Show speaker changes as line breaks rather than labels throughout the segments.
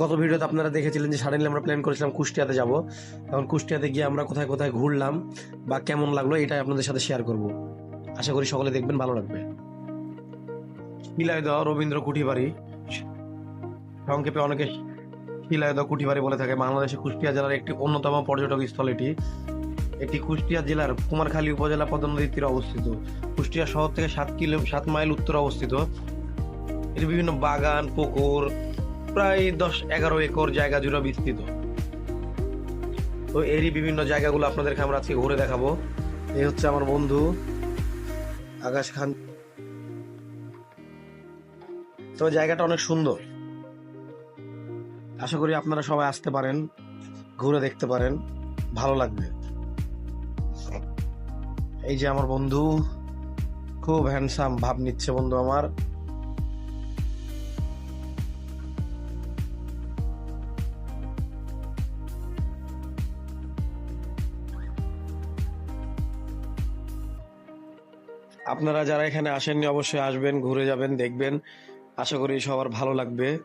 গত ভিডিওতে আপনারা দেখেছিলেন যে সাডেনলি আমরা প্ল্যান করেছিলাম কুষ্টিয়াতে যাব। এখন কুষ্টিয়াতে গিয়ে আমরা কোথায় কোথায় ঘুরলাম বা কেমন লাগল এটাই আপনাদের সাথে শেয়ার করব। আশা করি সকলে দেখবেন, ভালো লাগবে। শিলাইদহ রবীন্দ্র কুঠি বাড়ি সংক্ষেপে অনেকে শিলাইদহ কুঠি বাড়ি বলে থাকে। বাংলাদেশে কুষ্টিয়া জেলার একটি অন্যতম পর্যটক স্থল এটি। এটি কুষ্টিয়া জেলার কুমারখালী উপজেলা পদ্মা নদীর তীরে অবস্থিত। কুষ্টিয়া শহর থেকে সাত কিলো, সাত মাইল উত্তরে অবস্থিত। এটি বিভিন্ন বাগান, পুকুর প্রায় দশ এগারো একর জায়গা জুড়ে বিস্তৃত। তো এরই বিভিন্ন জায়গাগুলো আপনাদেরকে আমরা আজকে ঘুরে দেখাবো। এই হচ্ছে আমার বন্ধু আকাশ খান। তবে জায়গাটা অনেক সুন্দর। আশা করি আপনারা সবাই আসতে পারেন, ঘুরে দেখতে পারেন, ভালো লাগবে। এই যে আমার বন্ধু, খুব হ্যান্ডসাম ভাব নিচ্ছে বন্ধু আমার। আপনারা যারা এখানে আসেননি অবশ্যই আসবেন, ঘুরে যাবেন, দেখবেন। আশা করি সবার ভালো লাগবে।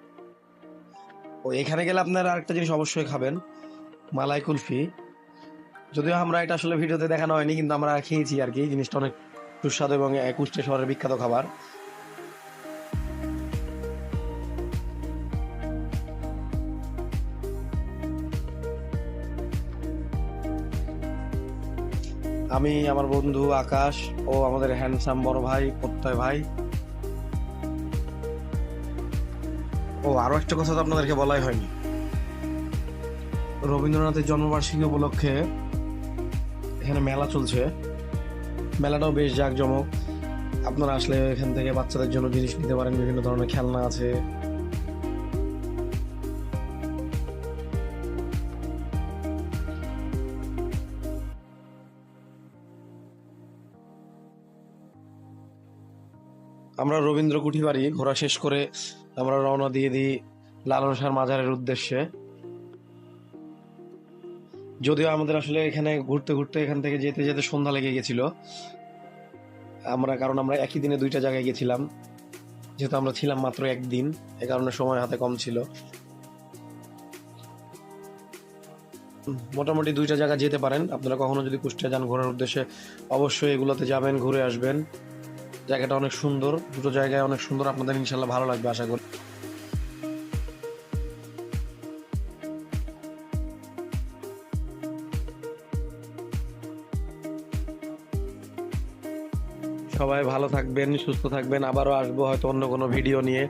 ও, এখানে গেলে আপনারা আরেকটা জিনিস অবশ্যই খাবেন, মালাই কুলফি। যদিও আমরা এটা আসলে ভিডিওতে দেখানো হয়নি, কিন্তু আমরা খেয়েছি আর কি। জিনিসটা অনেক সুস্বাদু এবং একুষ্ঠে শহরের বিখ্যাত খাবার। আমি, আমার বন্ধু আকাশ ও আমাদের হ্যান্ডসাম বড় ভাই, প্রত্যয় ভাই। ও, আরও একটা কথা তো আপনাদেরকে বলাই হয়নি। রবীন্দ্রনাথের জন্মবার্ষিকী উপলক্ষে এখানে মেলা চলছে। মেলাটাও বেশ জাঁকজমক। আপনারা আসলে এখান থেকে বাচ্চাদের জন্য জিনিস নিতে পারেন, বিভিন্ন ধরনের খেলনা আছে। আমরা রবীন্দ্র কুঠি বাড়ি, ঘোরা শেষ করে আমরা রওনা দিয়ে দিই লালন শাহ মাজারের উদ্দেশ্যে। যদিও আমাদের আসলে এখানে ঘুরতে ঘুরতে এখান থেকে যেতে যেতে সন্ধ্যা লেগে গেছিল। আমরা, কারণ আমরা একই দিনে দুইটা জায়গায় গেছিলাম। যেহেতু আমরা ছিলাম মাত্র একদিন, এ কারণে সময় হাতে কম ছিল। মোটামুটি দুইটা জায়গা যেতে পারেন। আপনারা কখনো যদি কুষ্টিয়া যান, ঘোরার উদ্দেশ্যে অবশ্যই এগুলোতে যাবেন, ঘুরে আসবেন। জায়গাটা অনেক সুন্দর, দুটো জায়গায় অনেক সুন্দর, আপনাদের ইনশাল্লাহ ভালো লাগবে, আশা করি। সবাই ভালো থাকবেন, সুস্থ থাকবেন, আবারও আসব হয়তো অন্য কোনো ভিডিও নিয়ে।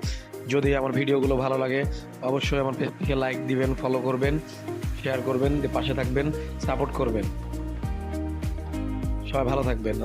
যদি আমার ভিডিওগুলো ভালো লাগে, অবশ্যই আমার পেজটিকে লাইক দিবেন ফলো করবেন শেয়ার করবেন, পাশে থাকবেন সাপোর্ট করবেন। সবাই ভালো থাকবেন।